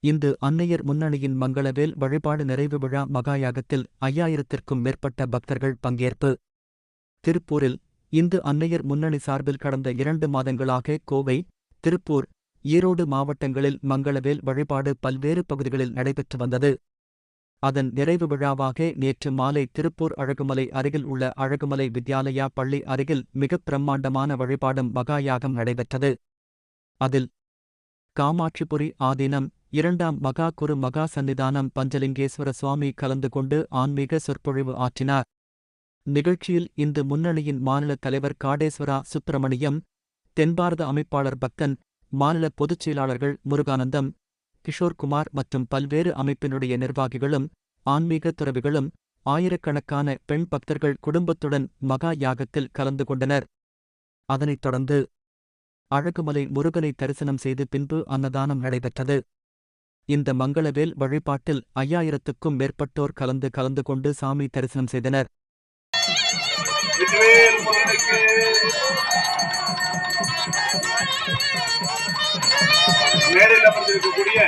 இந்து அன்னையர் முன்னணியின் மங்களவேல் வழிபாடு நிறைவு விழா மகாயாகத்தில் ஐயாயிரத்திற்கும் மேற்பட்ட பக்தர்கள் பங்கேற்பு. திருப்பூரில் இந்து அன்னையர் முன்னணி சார்பில் கடந்த இரண்டு மாதங்களாக கோவை திருப்பூர் ஈரோடு மாவட்டங்களில் மங்களவேல் வழிபாடு பல்வேறு பகுதிகளில் நடைபெற்று வந்தது. அதன் நிறைவு விழாவாக நேற்று மாலை திருப்பூர் அழகுமலை அருகில் உள்ள அழகுமலை வித்யாலயா பள்ளி அருகில் மிகப் பிரம்மாண்டமான வழிபாடும் மகாயாகம் நடைபெற்றது. அதில் காமாட்சிபுரி ஆதீனம் இரண்டாம் மகா குரு மகா சன்னிதானம் பஞ்சலிங்கேஸ்வர சுவாமி கலந்து கொண்டு ஆன்மீக சொற்பொழிவு ஆற்றினார். நிகழ்ச்சியில் இந்து முன்னணியின் மாநில தலைவர் காடேஸ்வரா சுப்பிரமணியம் தென்பாரத அமைப்பாளர் பக்தன் மாநில பொதுச் செயலாளர்கள் முருகானந்தம் கிஷோர்குமார் மற்றும் பல்வேறு அமைப்பினுடைய நிர்வாகிகளும் ஆன்மீக துறவிகளும் ஆயிரக்கணக்கான பெண் பக்தர்கள் குடும்பத்துடன் மகா யாகத்தில் கலந்து கொண்டனர். அதனைத் தொடர்ந்து அழகுமலை முருகனை தரிசனம் செய்து பின்பு அன்னதானம் நடைபெற்றது. இந்த மங்களவேல் வழிபாட்டில் ஐயாயிரத்துக்கும் மேற்பட்டோர் கலந்து கலந்து கொண்டு சாமி தரிசனம் செய்தனர். மேடையில் அமர்ந்திருக்கக்கூடிய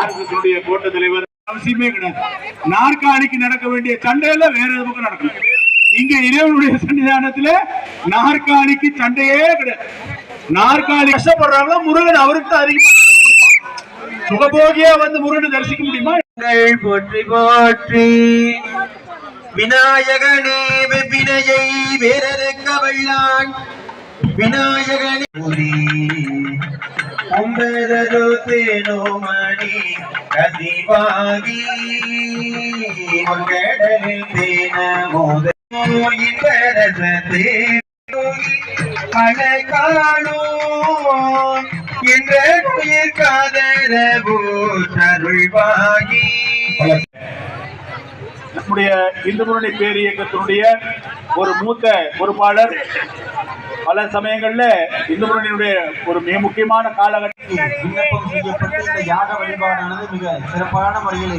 ஆர்எஸ்எஸ் கோட்ட தலைவர் அவசியமே கிடையாது. நாற்காலிக்கு நடக்க வேண்டிய சண்டையில வேற எதுவும் நடக்கும் இங்க இறைவனுடைய சன்னிதானத்துல நாற்காலிக்கு சண்டையே கிடையாது. நாற்காலி கஷ்டப்படுறாங்களோ முருகன் அவருக்கு தான் அதிகமா அருள் கொடுப்பான். சுகபோகியா வந்து முருகனை தரிசிக்க முடியுமா? போற்றி போற்றி. விநாயகனே வினையை வேறறுக்க வல்லான். விநாயகனே ஒன்பதரு தேனோமணி கதிவாகி உங்கடலில் தேன மோத இன்பரசத்தே பல காணோம். என்ற உயிர் காதரவோ தருள்வாகி நம்முடைய இந்து முன்னணி பேரியக்கத்தினுடைய ஒரு மூத்த பொறுப்பாளர் பல சமயங்களில் இந்து முன்னணியினுடைய ஒரு மிக முக்கியமான காலகட்டம் விண்ணப்பம் செய்யப்பட்டு இந்த யாக வழிபாடானது மிக சிறப்பான முறையில்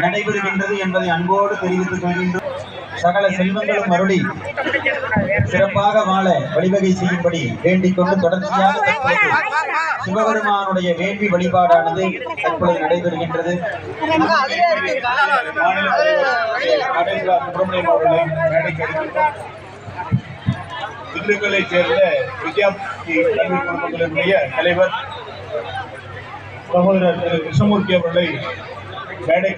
நடைபெறுகின்றது என்பதை அன்போடு தெரிவித்துக் கொள்கின்றோம் சகல செல்வங்களும் மறுபடி சிறப்பாக வாழ வழிவகை செய்யும்படி வேண்டிக் கொண்டு தொடர்ச்சியாக சிவபெருமானுடைய வேள்வி வழிபாடானது தற்பொழுது நடைபெறுகின்றது மாநில சுப்பிரமணியம் அவர்களை மேடைக்கு அழைக்கின்றோம். சேர்ந்த வித்யாபுரி கல்வி குடும்பங்களினுடைய தலைவர் சகோதரர் திரு கிருஷ்ணமூர்த்தி அவர்களை மேடை